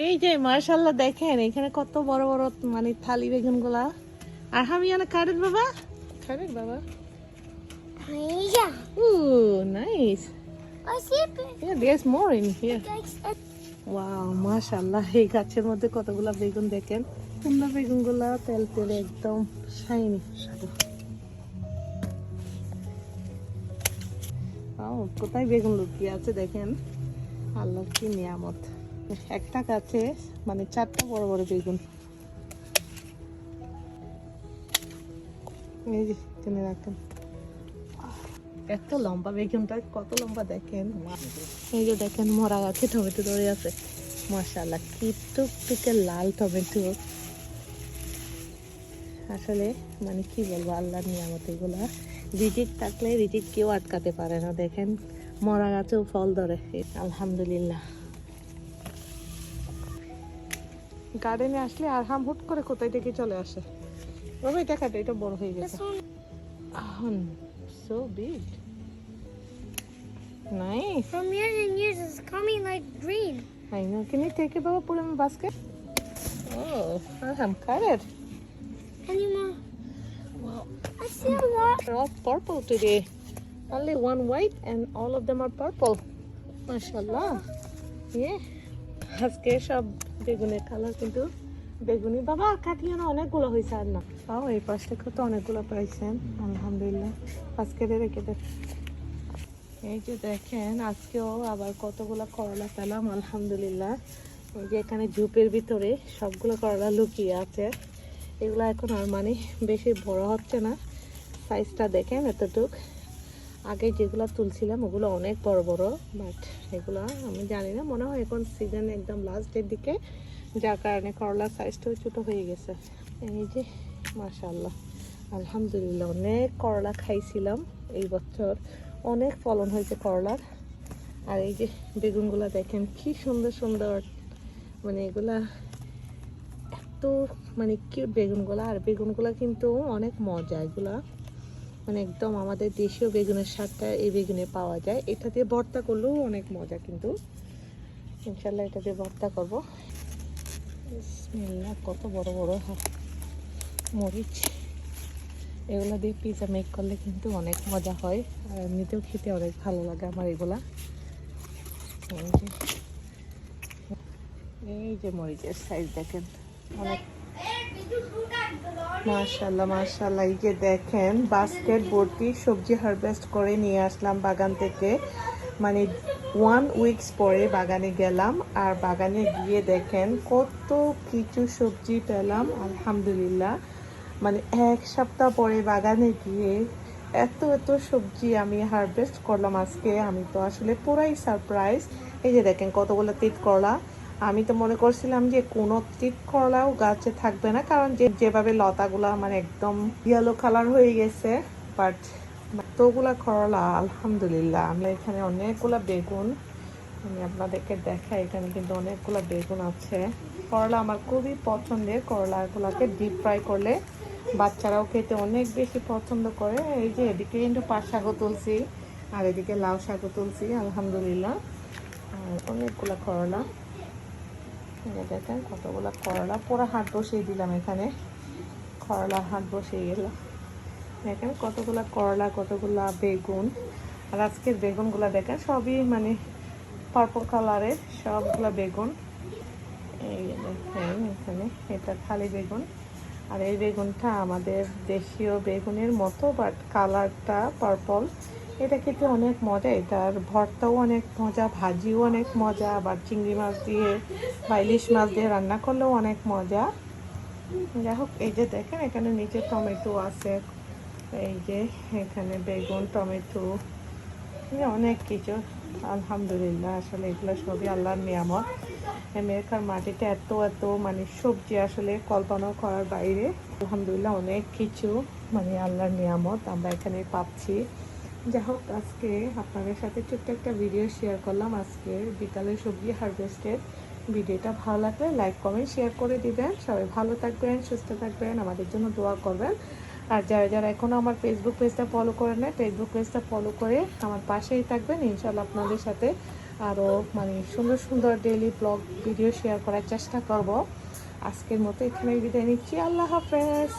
এই যে মার্শাল্লাহ দেখেন এখানে কত বড় বড় মানে থালি বেগুনগুলা আর অনেক কারের বাবা? কারের বাবা. Yeah, there's more in here. Like, wow এই গাছের মধ্যে কতগুলা বেগুন দেখেন? কুমড়া বেগুনগুলা তেল তেলে একদম শাইনি সাদা। ও কোথায় বেগুন লুকিয়ে আছে দেখেন? আল্লাহ কি নিয়ামত। একটা গাছে মানে চারটা বড় বড় বেগুন। এই যে এত লম্বা বেগুনটা, কত লম্বা দেখেন। এই যে দেখেন, মরা গাছে টমেটো ধরে আছে। মাশাআল্লাহ, কি টুকটুকে লাল টমেটো। আসলে মানে কি বলব, আল্লাহর নিয়ামত এগুলা। রিজিক থাকলে রিজিক কেউ আটকাতে পারে না, দেখেন। মরা গাছেও ফল ধরে আলহামদুলিল্লাহ। গার্ডেনে আসলে আর হাম হুট করে কোথায় থেকে চলে আসে? ওবে দেখা তো এটা বড় হয়ে গেছে। আহন সো বিগ নাই from year in years is coming like green I বাবা put in basket oh I have cut মা wow I see a lot one white and all of them are purple মাশাআল্লাহ yeah আজকে সব বেগুনের colour কিন্তু বেগুনি। বাবা কাটিয়ে না অনেকগুলো হয়েছে আর না? তাও এই পাশ থেকে তো অনেকগুলো পাইছেন আলহামদুলিল্লাহ। আজকে রেখে দেন এই যে দেখেন আজকেও আবার কতগুলো করলা পেলাম আলহামদুলিল্লাহ। এই যে এখানে ঝুপের ভিতরে সবগুলো করলা লুকিয়ে আছে। এগুলো এখন আর মানে বেশি বড় হচ্ছে না। সাইজটা দেখেন এতটুক। আগে যেগুলো তুলছিলাম, ওগুলো অনেক বড় বড় বাট এগুলো আমি জানি না। মনে হয় এখন সিজন একদম লাস্টের দিকে, যার কারণে করলার সাইজটাও ছোটো হয়ে গেছে। এই যে মাশাল্লাহ আলহামদুলিল্লাহ, অনেক করলা খাইছিলাম এই বছর। অনেক ফলন হয়েছে করলার। আর এই যে বেগুনগুলা দেখেন, কি সুন্দর সুন্দর। মানে এগুলা এত মানে কিউট বেগুনগুলা। আর বেগুনগুলা কিন্তু অনেক মজা এগুলা। মানে একদম আমাদের দেশীয় বেগুনের স্বাদটা এই বেগুনে পাওয়া যায়। এটা দিয়ে ভর্তা করলেও অনেক মজা কিন্তু। ইনশাল্লাহ এটা দিয়ে ভর্তা করব। কত বড় বড় মরিচ। এগুলো দিয়ে পিজা মেক করলে কিন্তু অনেক মজা হয়। আর এমনিতেও খেতে অনেক ভালো লাগে আমার এগুলা। এই যে মরিচের সাইজ দেখেন। অনেক মাশাল্লাহ মাশাল্লাহ এই যে দেখেন বাস্কেট ভর্তি সবজি হারভেস্ট করে নিয়ে আসলাম বাগান থেকে। মানে ওয়ান উইকস পরে বাগানে গেলাম আর বাগানে গিয়ে দেখেন কত কিছু সবজি পেলাম, আলহামদুলিল্লাহ। মানে এক সপ্তাহ পরে বাগানে গিয়ে এত এত সবজি আমি হারভেস্ট করলাম আজকে। আমি তো আসলে পুরাই সারপ্রাইজ এই যে দেখেন কতগুলো তিত করলা আমি তো মনে করছিলাম যে কোনো তিত করলাও গাছে থাকবে না, কারণ যে যেভাবে লতাগুলা মানে একদম ইয়েলো কালার হয়ে গেছে বাট তোগুলা করলা, আলহামদুলিল্লাহ। আমরা এখানে অনেকগুলা বেগুন, আমি আপনাদেরকে দেখাই, এখানে কিন্তু অনেকগুলা বেগুন আছে। করলা আমার খুবই পছন্দের, করলাগুলাকে ডিপ ফ্রাই করলে বাচ্চারাও খেতে অনেক বেশি পছন্দ করে। এই যে এদিকে কিন্তু পাট শাকও তুলছি, আর এদিকে লাউ শাকও তুলছি, আলহামদুলিল্লাহ। অনেকগুলা করলা। এই দেখেন কতগুলা করলা। পুরো হাট বসিয়ে দিলাম এখানে। করলা হাট বসিয়ে গেলাম দেখেন কতগুলা করলা, কতগুলা বেগুন। আর আজকের বেগুনগুলো দেখেন সবই মানে পার্পল কালারের সবগুলা বেগুন। এই দেখেন এখানে এটা খালি বেগুন। আর এই বেগুনটা আমাদের দেশীয় বেগুনের মতো বাট কালারটা পার্পল এটা খেতে অনেক মজা, এটার ভর্তাও অনেক মজা, ভাজিও অনেক মজা, আবার চিংড়ি মাছ দিয়ে বা ইলিশ মাছ দিয়ে রান্না করলেও অনেক মজা। যাই হোক, এই যে দেখেন, এখানে নিচে টমেটো আছে, এই যে এখানে বেগুন, টমেটো অনেক কিছু। আলহামদুলিল্লাহ, আসলে এগুলো সবই আল্লাহর নিয়ামত। আমেরিকার মাটিতে এত এত মানে সবজি আসলে কল্পনা করার বাইরে। আলহামদুলিল্লাহ, অনেক কিছু মানে আল্লাহর নিয়ামত, আমরা এখানে পাচ্ছি। যাই হোক আজকে আপনাদের সাথে ছোট্ট একটা ভিডিও শেয়ার করলাম। আজকে বিকালে সবজি হারভেস্টের ভিডিওটা ভালো লাগলে লাইক কমেন্ট শেয়ার করে দিবেন। সবাই ভালো থাকবেন, সুস্থ থাকবেন, আমাদের জন্য দোয়া করবেন। আর যারা যারা এখনও আমার ফেসবুক পেজটা ফলো করে নেয় ফেসবুক পেজটা ফলো করে আমার পাশেই থাকবেন। ইনশাল্লাহ আপনাদের সাথে আরও মানে সুন্দর সুন্দর ডেলি ব্লগ ভিডিও শেয়ার করার চেষ্টা করব। আজকের মতো এখানে বিদায় নিচ্ছি। আল্লাহ হাফেজ।